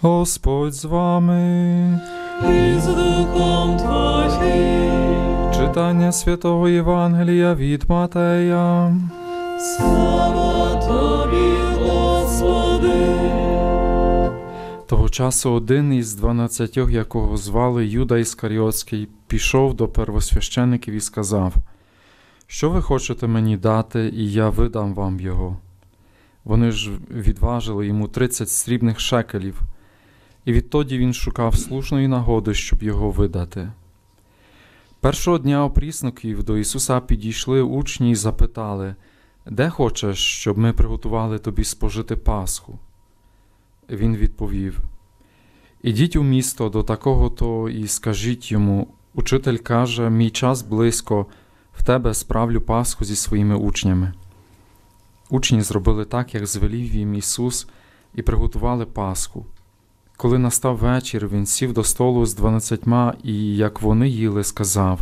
Господь з вами. і з духом Твоїм. Читання святого Євангелія від Матея. Слава Тобі, Господи. Того часу один із дванадцятьох, якого звали Юда Іскаріотський, пішов до первосвящеників і сказав: Що ви хочете мені дати, і я видам вам його. Вони ж відважили йому тридцять срібних шекелів, і відтоді він шукав слушної нагоди, щоб його видати. Першого дня опрісників до Ісуса підійшли учні і запитали, де хочеш, щоб ми приготували тобі спожити Пасху? Він відповів: Ідіть у місто до такого то і скажіть йому: Учитель каже, мій час близько, в тебе справлю Пасху зі своїми учнями. Учні зробили так, як звелів їм Ісус, і приготували Пасху. Коли настав вечір, він сів до столу з дванадцятьма, і, як вони їли, сказав: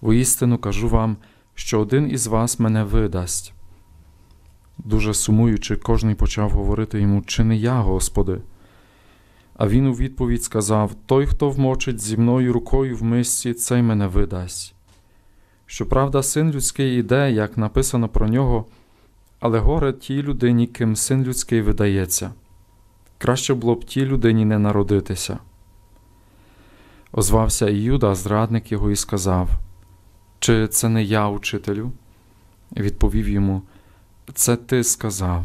Воістину кажу вам, що один із вас мене видасть. Дуже сумуючи, кожний почав говорити йому, чи не я, Господи. А він у відповідь сказав: Той, хто вмочить зі мною рукою в мисці, цей мене видасть. Щоправда, син людський іде, як написано про нього, але горе тій людині, ким син людський видається. Краще було б тій людині не народитися. Озвався Іюда, зрадник його, і сказав: Чи це не я, учителю? Відповів йому: Це ти сказав.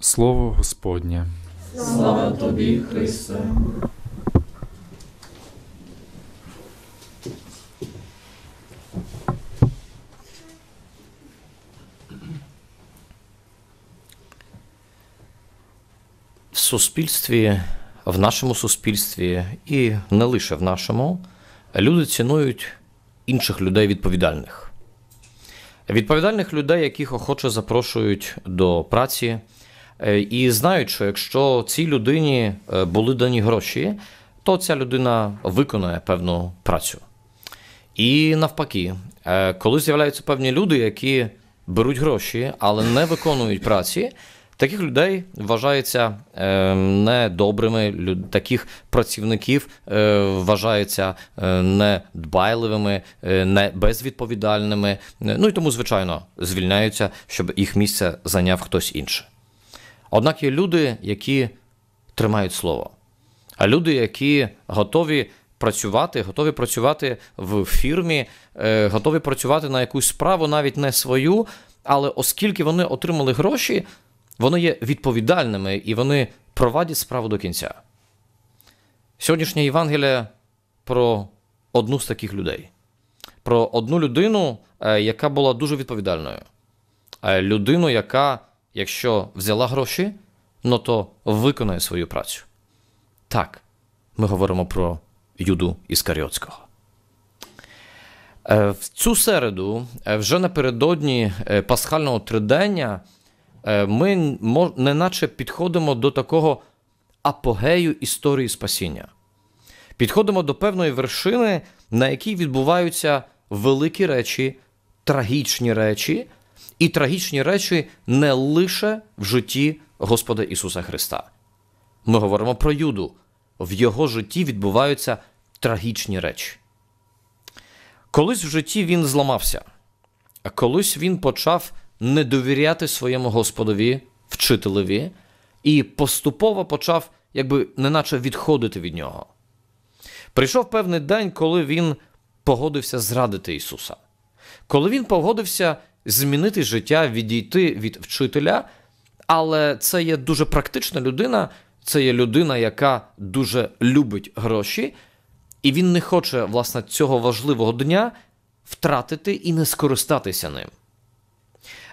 Слово Господнє. Слава Тобі, Христе. Суспільстві, в нашому суспільстві і не лише в нашому, люди цінують інших людей відповідальних. Відповідальних людей, яких охоче запрошують до праці, е, і знають, що якщо цій людині е, були дані гроші, то ця людина виконає певну працю. І навпаки, е, коли з'являються певні люди, які беруть гроші, але не виконують праці, таких людей вважається е, недобрими, люд- таких працівників е, вважається е, недбайливими, е, не безвідповідальними. Е, Ну і тому, звичайно, звільняються, щоб їх місце зайняв хтось інший. Однак є люди, які тримають слово. А люди, які готові працювати, готові працювати в фірмі, е, готові працювати на якусь справу, навіть не свою, але оскільки вони отримали гроші, вони є відповідальними і вони провадять справу до кінця. Сьогоднішнє Євангеліє про одну з таких людей, про одну людину, е, яка була дуже відповідальною. Е, Людину, яка, якщо взяла гроші, ну то виконає свою працю. Так, ми говоримо про Юду Іскаріотського. Е, В цю середу, вже напередодні пасхального тридення, ми мо- неначе підходимо до такого апогею історії спасіння. Підходимо до певної вершини, на якій відбуваються великі речі, трагічні речі, і трагічні речі не лише в житті Господа Ісуса Христа. Ми говоримо про Юду. В його житті відбуваються трагічні речі. Колись в житті він зламався, а колись він почав не довіряти своєму Господові, вчителеві, і поступово почав, якби неначе відходити від нього. Прийшов певний день, коли він погодився зрадити Ісуса. Коли він погодився змінити життя, відійти від вчителя, але це є дуже практична людина, це є людина, яка дуже любить гроші, і він не хоче, власне, цього важливого дня втратити і не скористатися ним.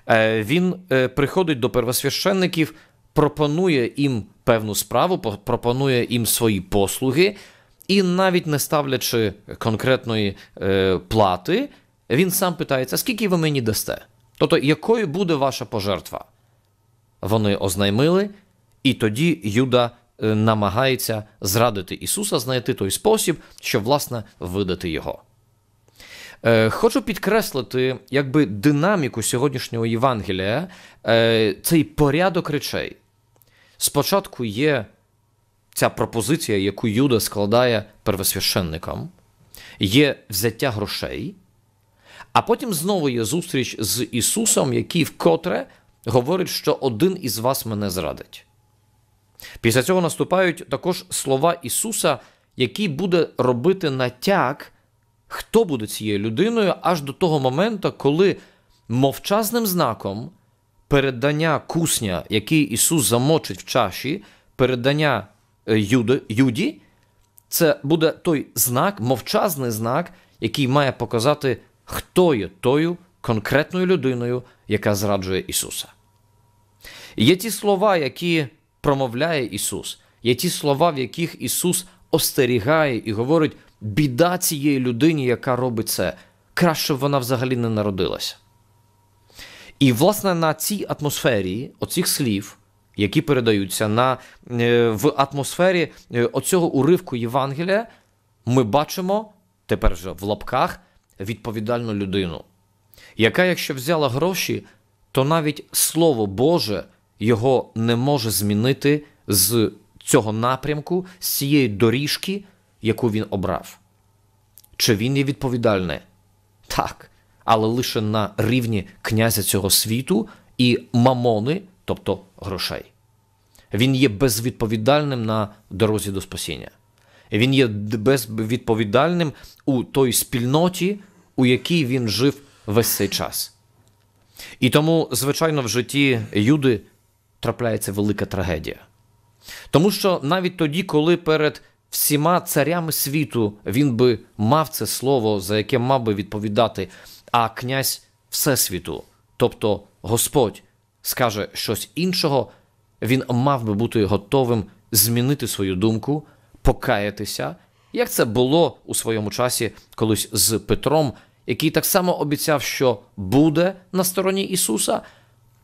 Е, Він е, приходить до первосвященників, пропонує їм певну справу, пропонує їм свої послуги, і навіть не ставлячи конкретної е, плати, він сам питається, скільки ви мені дасте? Тобто, якою буде ваша пожертва? Вони ознаймили, і тоді Юда намагається зрадити Ісуса, знайти той спосіб, щоб, власне, видати його. Е, Хочу підкреслити, якби динаміку сьогоднішнього Євангелія, е, цей порядок речей. спочатку є ця пропозиція, яку Юда складає первосвященникам, є взяття грошей, а потім знову є зустріч з Ісусом, який вкотре говорить, що один із вас мене зрадить. Після цього наступають також слова Ісуса, який буде робити натяк, хто буде цією людиною, аж до того моменту, коли мовчазним знаком передання кусня, який Ісус замочить в чаші, передання е, Юді, це буде той знак, мовчазний знак, який має показати, хто є тою конкретною людиною, яка зраджує Ісуса. Є ті слова, які промовляє Ісус, є ті слова, в яких Ісус остерігає і говорить: біда цієї людині, яка робить це, краще б вона взагалі не народилася. І, власне, на цій атмосфері оцих слів, які передаються на, е, в атмосфері е, оцього уривку Євангелія, ми бачимо тепер вже в лапках відповідальну людину, яка, якщо взяла гроші, то навіть Слово Боже його не може змінити з цього напрямку, з цієї доріжки, яку він обрав. Чи він є відповідальний? Так, але лише на рівні князя цього світу і мамони, тобто грошей. Він є безвідповідальним на дорозі до спасіння. Він є безвідповідальним у той спільноті, у якій він жив весь цей час. І тому, звичайно, в житті Юди трапляється велика трагедія. Тому що навіть тоді, коли перед всіма царями світу він би мав це слово, за яке мав би відповідати, а князь Всесвіту, тобто Господь, скаже щось іншого, він мав би бути готовим змінити свою думку, покаятися, як це було у своєму часі колись з Петром, який так само обіцяв, що буде на стороні Ісуса,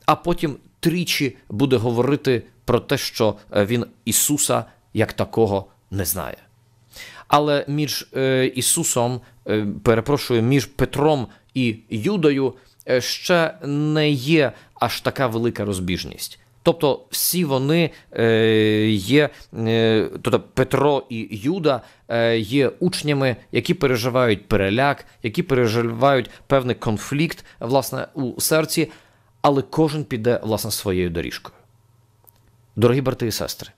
а потім тричі буде говорити про те, що е, він Ісуса як такого не знає. Але між е, Ісусом, е, перепрошую, між Петром і Юдою е, ще не є аж така велика розбіжність. Тобто всі вони є, тобто Петро і Юда є учнями, які переживають переляк, які переживають певний конфлікт власне у серці, але кожен піде власне своєю доріжкою. Дорогі брати і сестри,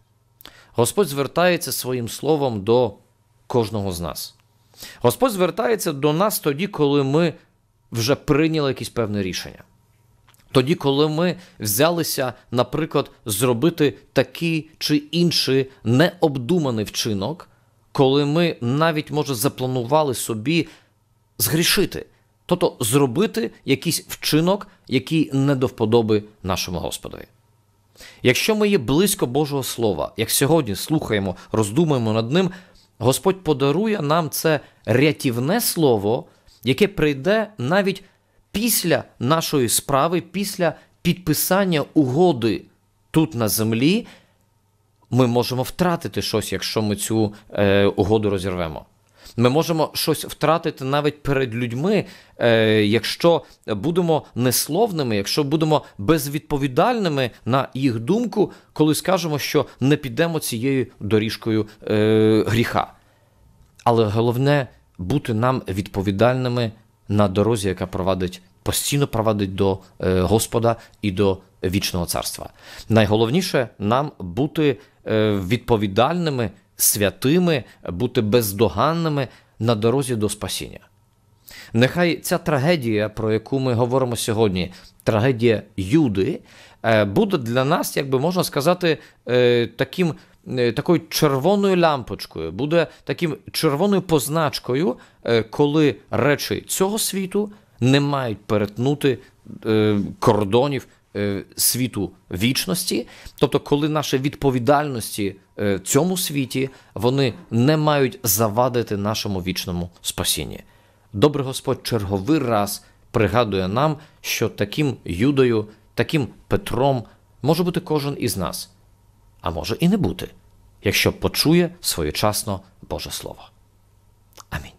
Господь звертається своїм словом до кожного з нас. Господь звертається до нас тоді, коли ми вже прийняли якесь певне рішення. Тоді, коли ми взялися, наприклад, зробити такий чи інший необдуманий вчинок, коли ми навіть, може, запланували собі згрішити, тобто зробити якийсь вчинок, який не до вподоби нашому Господові. Якщо ми є близько Божого Слова, як сьогодні слухаємо, роздумуємо над ним, Господь подарує нам це рятівне слово, яке прийде навіть після нашої справи, після підписання угоди тут на землі, ми можемо втратити щось, якщо ми цю е, угоду розірвемо. Ми можемо щось втратити навіть перед людьми, е, якщо будемо несловними, якщо будемо безвідповідальними на їх думку, коли скажемо, що не підемо цією доріжкою е, гріха. Але головне бути нам відповідальними на дорозі, яка провадить постійно провадить до е, Господа і до вічного царства. Найголовніше нам бути відповідальними, святими, бути бездоганними на дорозі до спасіння. Нехай ця трагедія, про яку ми говоримо сьогодні, трагедія Юди, е, буде для нас, як би можна сказати, е, таким, е, такою червоною лямпочкою, буде таким червоною позначкою, коли речі цього світу не мають перетнути кордонів світу вічності, тобто, коли наші відповідальності е, цьому світі вони не мають завадити нашому вічному спасінні. Добрий Господь черговий раз пригадує нам, що таким Юдою, таким Петром може бути кожен із нас, а може і не бути, якщо почує своєчасно Боже Слово. Амінь.